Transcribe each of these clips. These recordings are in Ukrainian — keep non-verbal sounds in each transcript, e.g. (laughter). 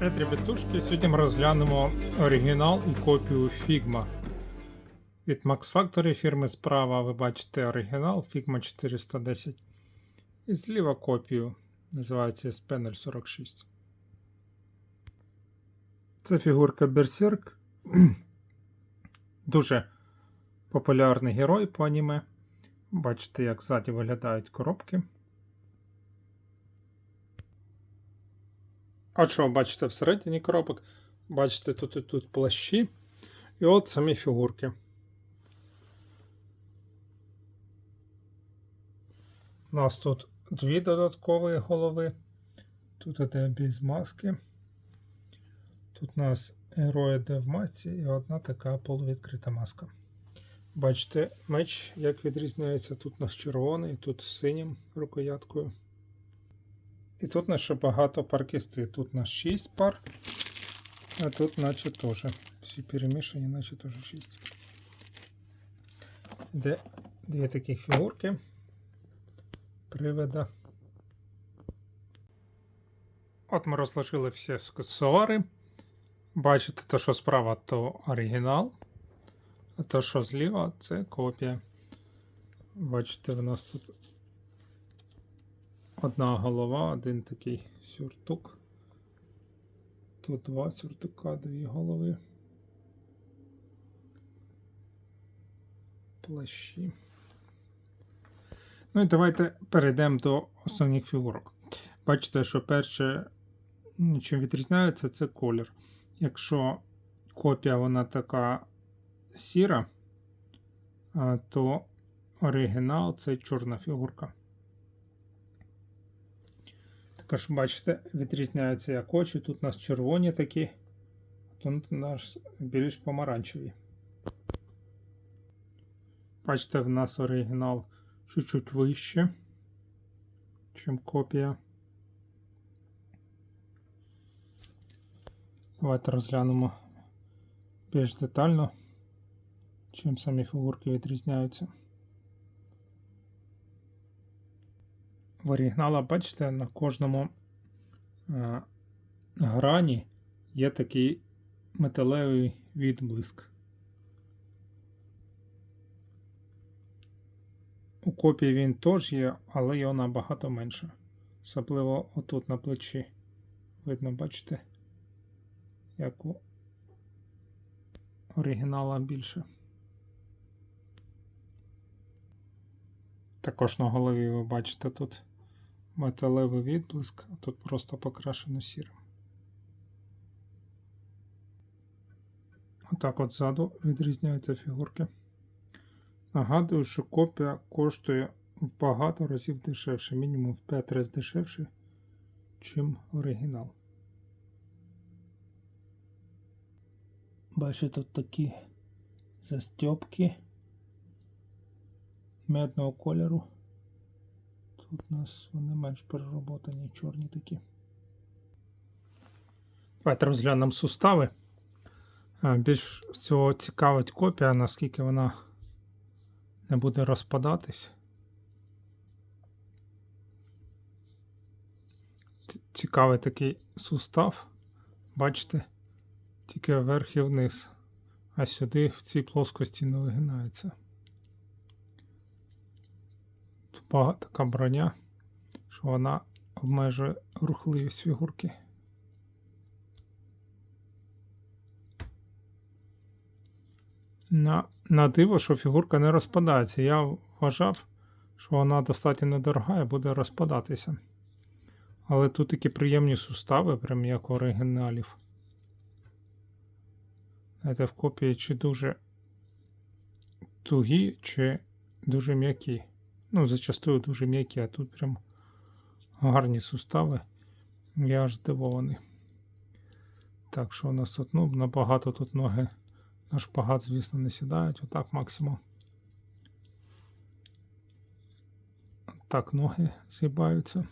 Привіт, ребятушки. Сьогодні ми розглянемо оригінал і копію Figma. Від Max Factory фірми справа ви бачите оригінал Figma 410. І зліва копію. Називається S-Panel 46. Це фігурка Berserk. (clears throat) Дуже популярний герой по аніме. Бачите, як ззаді виглядають коробки. А що бачите всередині коробок? Бачите, тут і тут плащі. І от самі фігурки. У нас тут дві додаткові голови. Тут іде без маски. Тут у нас герой іде в масці і одна така полувідкрита маска. Бачите, меч як відрізняється. Тут у нас червоний, тут синім рукояткою. І тут у нас ще багато паркісти. Тут у нас 6 пар, а тут наче теж. Всі перемішані, наче теж 6. Де дві таких фігурки. Привида. От ми розложили всі аксесуари. Бачите, то, що справа, то оригінал. А то, що зліва, це копія. Бачите, в нас тут Одна голова, один такий сюртук. Тут два сюртука, дві голови. Плащі. Ну і давайте перейдемо до основних фігурок. Бачите, що перше, нічим відрізняється, це колір. Якщо копія вона така сіра, то оригінал це чорна фігурка. Також, бачите, відрізняються як очі. Тут у нас червоні такі, тут у нас більш помаранчеві. Бачите, в нас оригінал чуть-чуть вище, чим копія. Давайте розглянемо більш детально, чим самі фігурки відрізняються. В оригінала, бачите, на кожному е, грані є такий металевий відблиск. У копії він теж є, але його набагато менше. Особливо отут на плечі. Видно, бачите, як у оригінала більше. Також на голові ви бачите тут металевий відблиск, а тут просто покрашено сірим. Отак от ззаду відрізняються фігурки. Нагадую, що копія коштує в багато разів дешевше, мінімум в 5 разів дешевше, чим оригінал. Бачите, тут такі застьопки медного кольору. Тут у нас вони менш перероботані, чорні такі. Давайте розглянемо сустави. Більш всього цікавить копія, наскільки вона не буде розпадатись. Цікавий такий сустав. Бачите, тільки вверх і вниз, а сюди в цій плоскості не вигинається така броня, що вона обмежує рухливість фігурки. На на диво, що фігурка не розпадається. Я вважав, що вона достатньо недорога і буде розпадатися. Але тут такі приємні сустави, прям як у оригіналів. Знаєте, в копії чи дуже тугі, чи дуже м'які. Ну, зачастую дуже м'які, а тут прям гарні сустави. Я аж здивований. Так, що у нас тут? Ну, набагато тут ноги на шпагат, звісно, не сідають. Отак максимум. Так, ноги згибаються.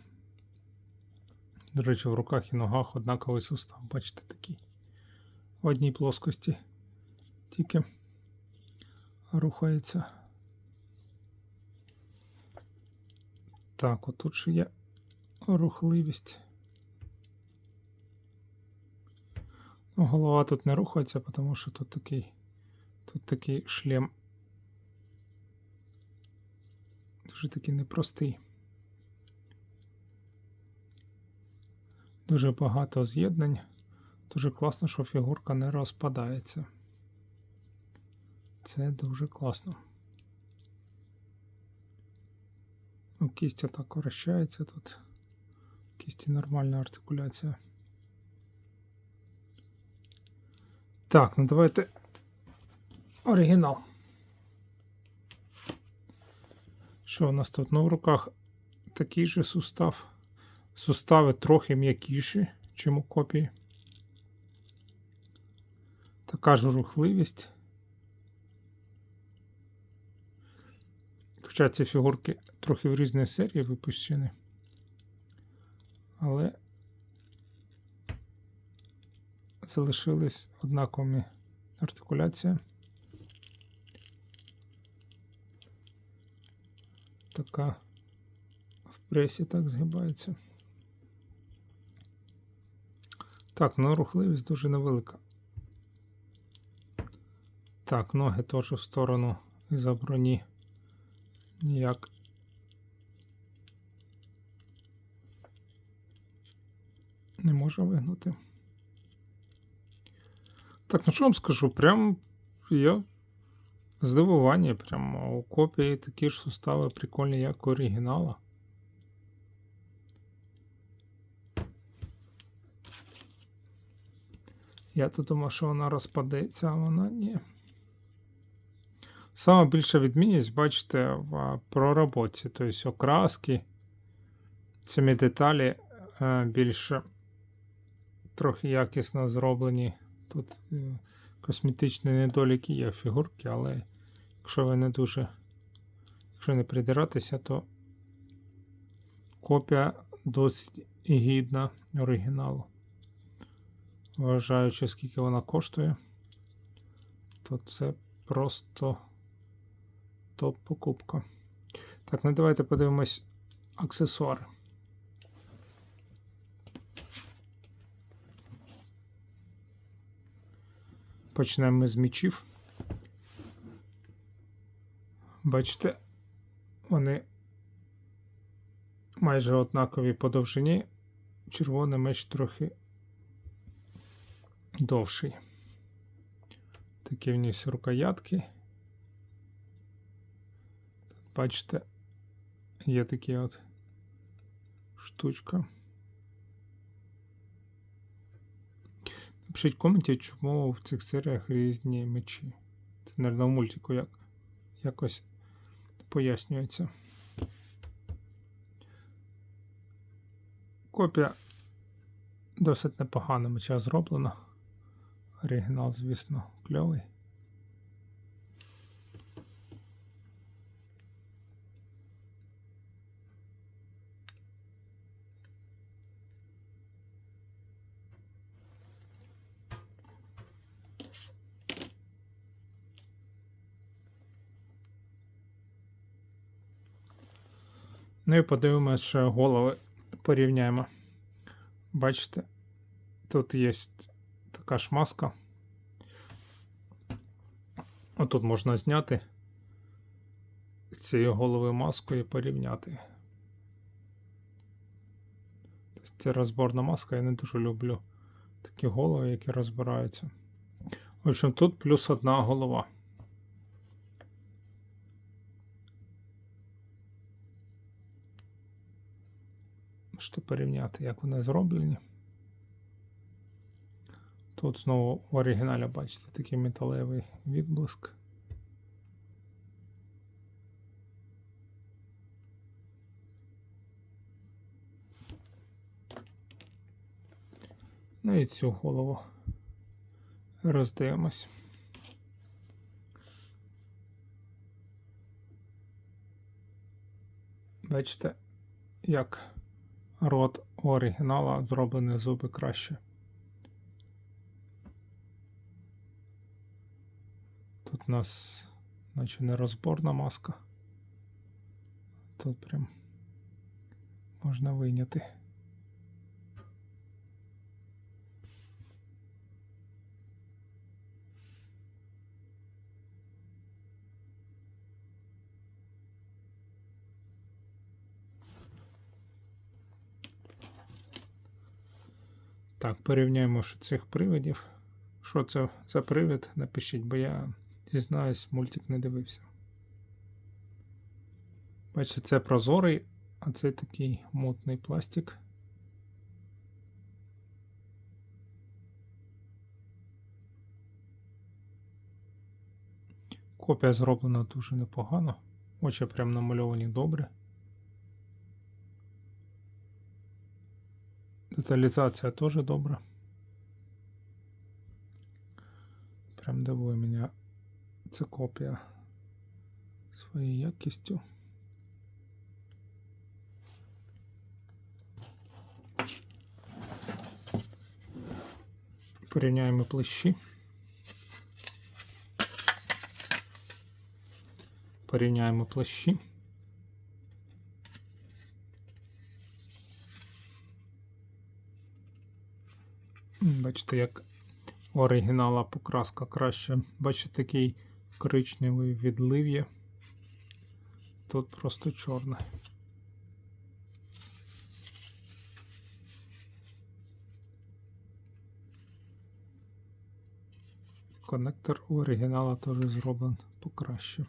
До речі, в руках і ногах однаковий сустав. Бачите, такий. В одній плоскості. Тільки рухається. Так, отут ще є рухливість. Ну, голова тут не рухається, тому що тут такий, тут такий шлем. Дуже такий непростий. Дуже багато з'єднань. Дуже класно, що фігурка не розпадається. Це дуже класно. Ну, так вращається тут. Кісті нормальна артикуляція. Так, ну давайте оригінал. Що у нас тут? Ну, в руках такий же сустав. Сустави трохи м'якіші, чим у копії. Така ж рухливість. Хоча ці фігурки трохи в різні серії випущені. Але залишились однакові артикуляція. Така в пресі так згибається. Так, ну рухливість дуже невелика. Так, ноги теж в сторону із-за броні ніяк. Не може вигнути. Так, ну що вам скажу? Прям я здивування, прям у копії такі ж сустави прикольні, як у оригінала. Я тут думав, що вона розпадеться, а вона ні. Сама більша відмінність, бачите, в пророботці, тобто окраски, самі деталі е, більше трохи якісно зроблені. Тут е, косметичні недоліки є фігурки, але якщо ви не дуже, якщо не придиратися, то копія досить гідна оригіналу. Вважаючи, скільки вона коштує, то це просто топ-покупка. Так, ну давайте подивимось аксесуари. Почнемо ми з мічів. Бачите, вони майже однакові по довжині. Червоний меч трохи довший. Такі вниз рукоятки. Бачите, є такі от штучка. Напишіть в коменті, чому в цих серіях різні мечі. Це, мабуть, в мультику як, якось пояснюється. Копія досить непогана меча зроблена. Оригінал, звісно, кльовий. Ну і подивимося, що голови порівняємо. Бачите, тут є така ж маска. Отут можна зняти цієї голови маску і порівняти. Тобто Це розборна маска, я не дуже люблю такі голови, які розбираються. В общем, тут плюс одна голова. Можете порівняти, як вони зроблені. Тут знову в оригіналі бачите такий металевий відблиск. Ну і цю голову роздивимось. Бачите, як рот оригінала зроблені зуби краще. Тут у нас, наче нерозборна маска. Тут прям можна вийняти. Так, порівняємо що цих привидів. Що це за привид? Напишіть, бо я зізнаюсь, мультик не дивився. Бачите, це прозорий, а це такий мутний пластик. Копія зроблена дуже непогано. Очі прям намальовані добре. Деталізація теж добра. Прям дивує мене ця копія своєю якістю. Порівняємо площі. Порівняємо площі. Бачите, як оригінала покраска краще. Бачите, такий коричневий відлив є. Тут просто чорний. Коннектор у оригінала теж зроблений покраще.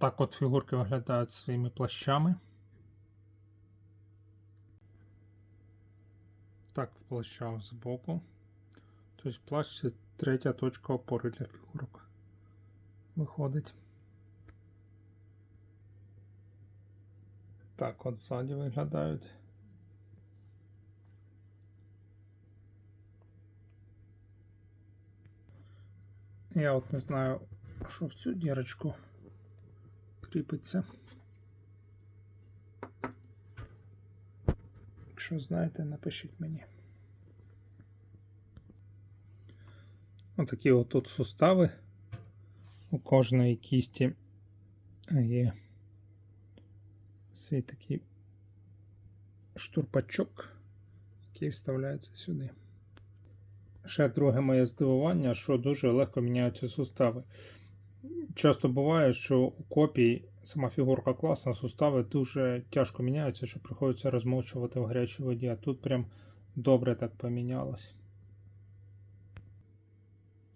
Отак от фігурки виглядають своїми плащами. Так, в плащах збоку. Тобто плащ це третя точка опори для фігурок. Виходить. Так, от ззаді виглядають. Я от не знаю, що в цю дірочку кріпиться. Якщо знаєте, напишіть мені. Отакі от тут сустави. У кожної кісті є свій такий штурпачок, який вставляється сюди. Ще друге моє здивування, що дуже легко міняються сустави. Часто буває, що у копій сама фігурка класна, сустави дуже тяжко міняються, що приходиться розмовчувати в гарячій воді, а тут прям добре так помінялось.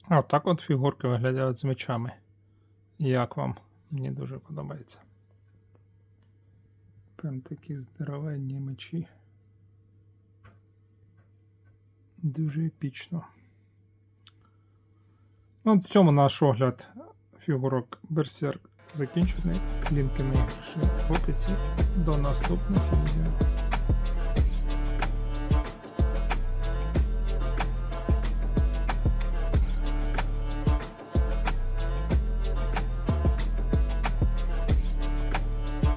А так от фігурки виглядають з мечами. Як вам? Мені дуже подобається. Прям такі здоровенні мечі. Дуже епічно. Ну, в цьому наш огляд фігурок Берсерк закінчений. Лінки на в описі. До наступних відео.